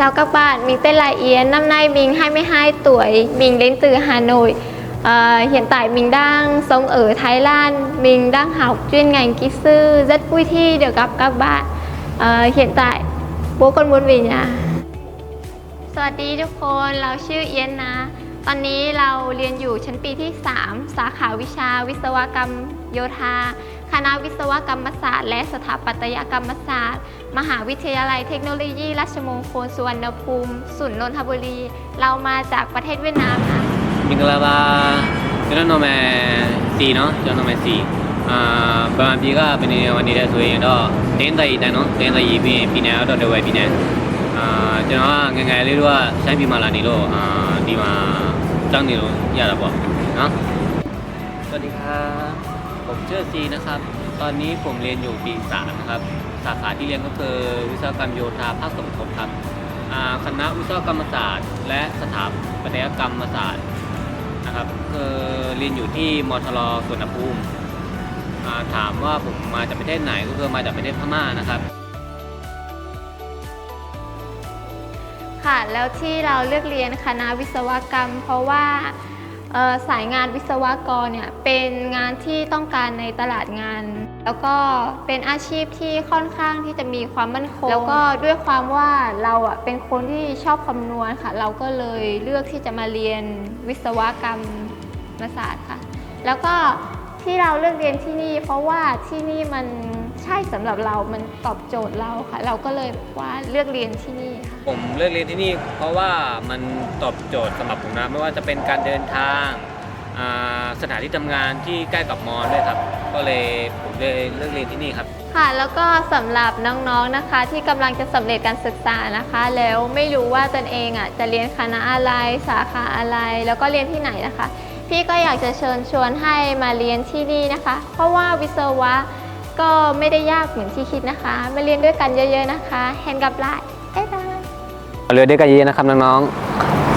chào các bạn, mình tên là Yến, năm nay mình 22 tuổi, mình đến từ Hà Nội. Ờ, hiện tại mình đang sống ở Thái Lan, mình đang học chuyên ngành kỹ sư, rất vui khi được gặp các bạn. Ờ, hiện tại bố con muốn về nhà. สวัสดีทุกคนเราชื่อเอียนนะ ตอนนี้เราเรียนอยู่ชั้นปีที่ 3 สาขาวิชาวิศวกรรมโยธา คณะวิศวกรรมศาสตร์ และสถาปัตยกรรมศาสตร์ มหาวิทยาลัยเทคโนโลยี ราชมงคลสุวรรณภูมิศูนย์นนทบุรี เรามาจากประเทศเวียดนามค่ะ Minglaba, yo no me... Sí, ¿no? Yo no me sí. Ah, Para mí que venir a venir a su no, tenda y no, tenda y bien, bien, ahora de web bien. Ah, yo no, que que le digo, ya vi mal ni lo, ah, di ma, tan ni lo, ya la puedo, ¿no? สวัสดีครับ ผมเชื่อซีนะครับ ตอนนี้ผมเรียนอยู่ปีสามนะครับ สาขาที่เรียนก็คือวิศวกรรมโยธาภาคสมทบครับคณะวิศวกรรมศาสตร์ และสถาปัตยกรรมศาสตร์นะครับคือเรียนอยู่ที่มทรสวนภูมิถามว่าผมมาจากประเทศไหนก็คือมาจากประเทศพม่านะครับค่ะแล้วที่เราเลือกเรียนคณะวิศวกรรม เพราะว่า สายงานวิศวกรเนี่ยเป็นงานที่ต้องการในตลาดงาน แล้วก็เป็นอาชีพที่ค่อนข้างที่จะมีความมั่นคง แล้วก็ด้วยความว่าเราอะเป็นคนที่ชอบคำนวณค่ะ เราก็เลยเลือกที่จะมาเรียนวิศวกรรมศาสตร์ค่ะ แล้วก็ที่เราเลือกเรียนที่นี่ เพราะว่าที่นี่มัน ใช่สำหรับเรามันตอบโจทย์เราค่ะ เราก็เลยว่าเลือกเรียนที่นี่ค่ะ ผมเลือกเรียนที่นี่เพราะว่ามันตอบโจทย์สำหรับผมนะไม่ว่าจะเป็นการเดินทางอ่าสถานที่ทำงานที่ใกล้กับมอด้วยครับ ก็เลยผมเลยเลือกเรียนที่นี่ครับ ค่ะแล้วก็สำหรับน้องๆนะคะ ที่กำลังจะสำเร็จการศึกษานะคะ แล้วไม่รู้ว่าตนเองอะจะเรียนคณะอะไรสาขาอะไร แล้วก็เรียนที่ไหนนะคะ พี่ก็อยากจะเชิญชวนให้มาเรียนที่นี่นะคะ เพราะว่าวิศวะ ก็ไม่ได้ยากเหมือนที่คิดนะคะ มาเรียนด้วยกันเยอะๆนะคะ แฮนกับไลน์บ๊ายบายเรือด้กันเยอะนะครับน้องๆ